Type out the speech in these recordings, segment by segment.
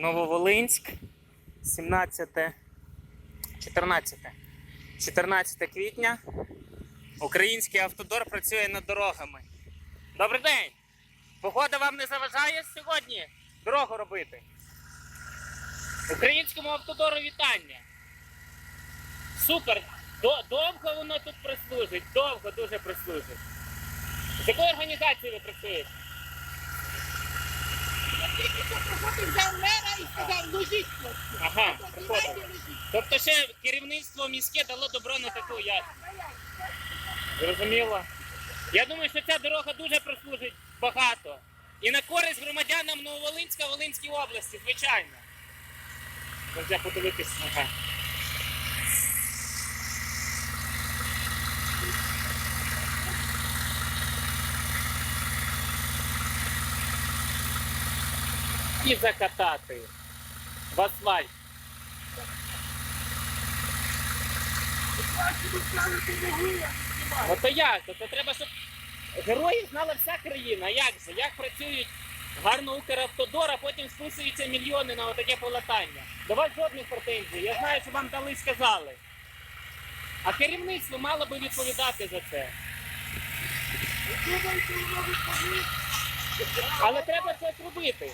Нововолинськ, 17, 14, 14 квітня. Український автодор працює над дорогами. Добрий день! Погода вам не заважає сьогодні дорогу робити? Українському автодору вітання. Супер! Довго воно тут прислужить, довго дуже прислужить. З якої організації ви працюєте? Я тільки що проходив за мера і сказав, ложіть хлопці. Ага. Тобто ще керівництво міське дало добро на таку ясну. Зрозуміло. Я думаю, що ця дорога дуже прослужить багато. І на користь громадянам Нововолинська, Волинській області, звичайно. Можна подивитися. Ага. І закатати в асфальт. Ну то як? То треба, щоб героїв знала вся країна. Як же? Як працюють гарно Укравтодор, а потім списуються мільйони на отаке полатання. До вас жодних претензій. Я знаю, що вам дали сказали. А керівництво мало би відповідати за це. Але треба щось робити.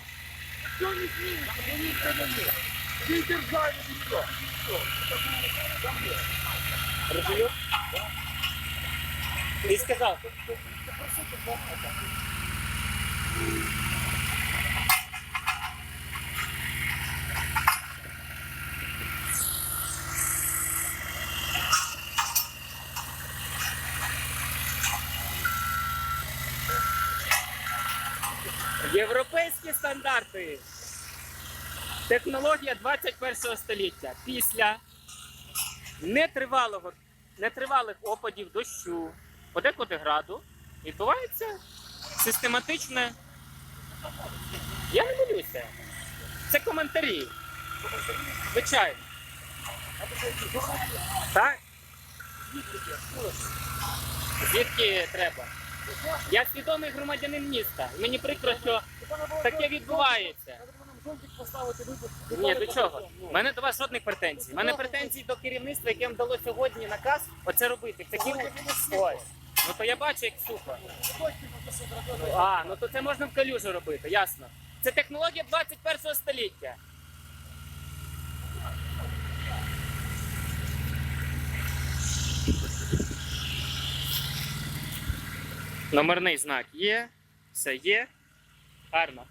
Що не зміниться, бо держали, не є. Цій Ты ніхто. Розумію? Ты сказав. Європейські стандарти. Технологія 21 століття. Після нетривалого, нетривалих опадів дощу, подекуди граду, відбувається систематичне. Я не молюся. Це коментарі. Звичайно. Так? Звідки треба? Я свідомий громадянин міста. Мені прикро, що таке відбувається. Ні, до чого? У мене до вас жодних претензій. У мене претензій до керівництва, яке вам дало сьогодні наказ оце робити. Такі... Ой. Ну то я бачу, як сухо. А, ну то це можна в калюжу робити, ясно. Це технологія 21 століття. Номерний знак є, все є. Гарно.